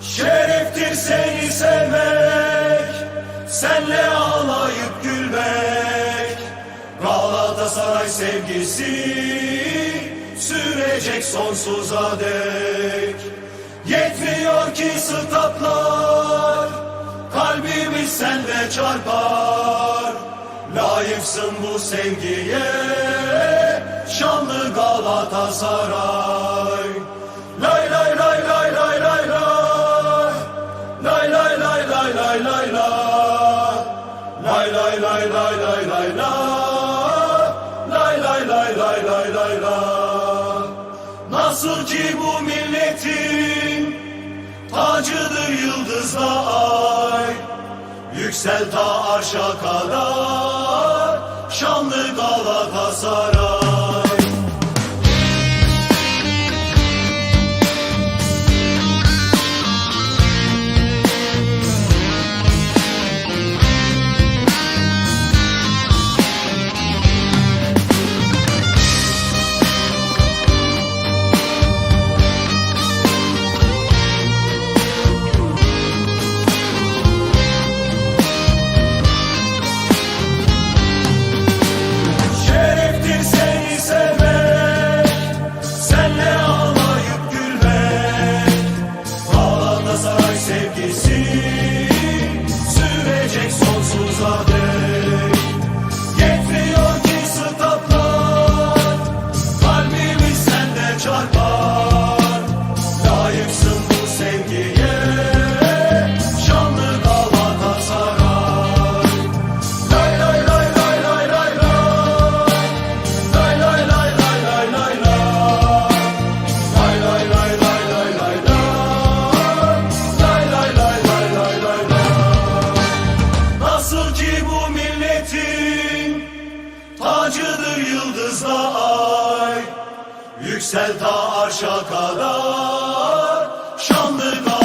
Şereftir seni sevmek, senle ağlayıp gülmek. Galatasaray sevgisi sürecek sonsuza dek. Yetmiyor ki statlar, kalbimiz sende çarpar. Layıksın bu sevgiye, şanlı Galatasaray. lay la lay lay lay lay lay lay la Nasıl ki bu milletin tacıdır yıldızla ay Yüksel ta arşa kadar şanlı Galatasaray. Yüksel ta arşa kadar Şanlı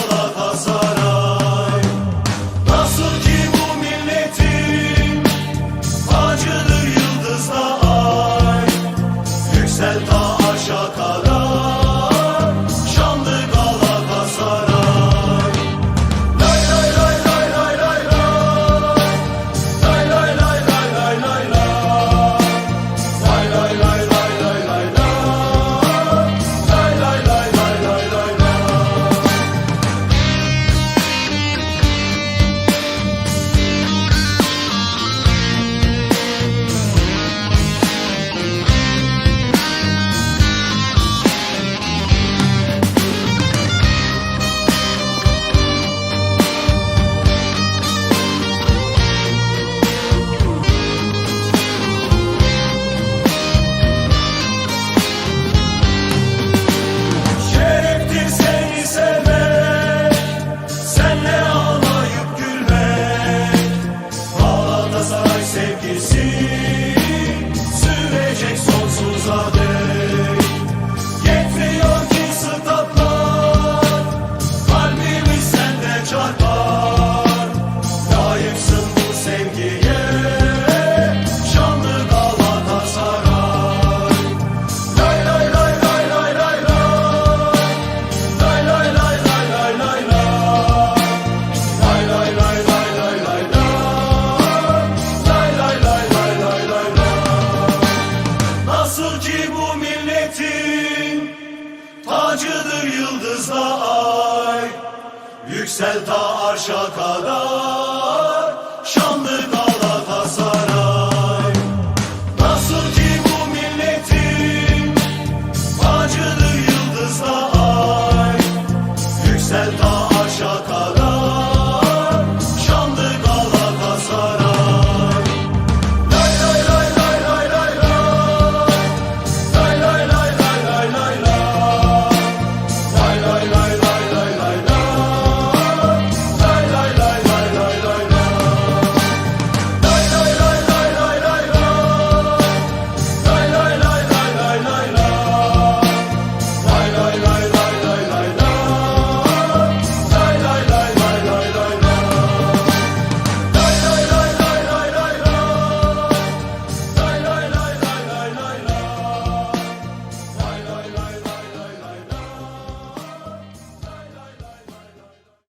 bu milletin Tacıdır yıldızla ay Yüksel ta arşa kadar.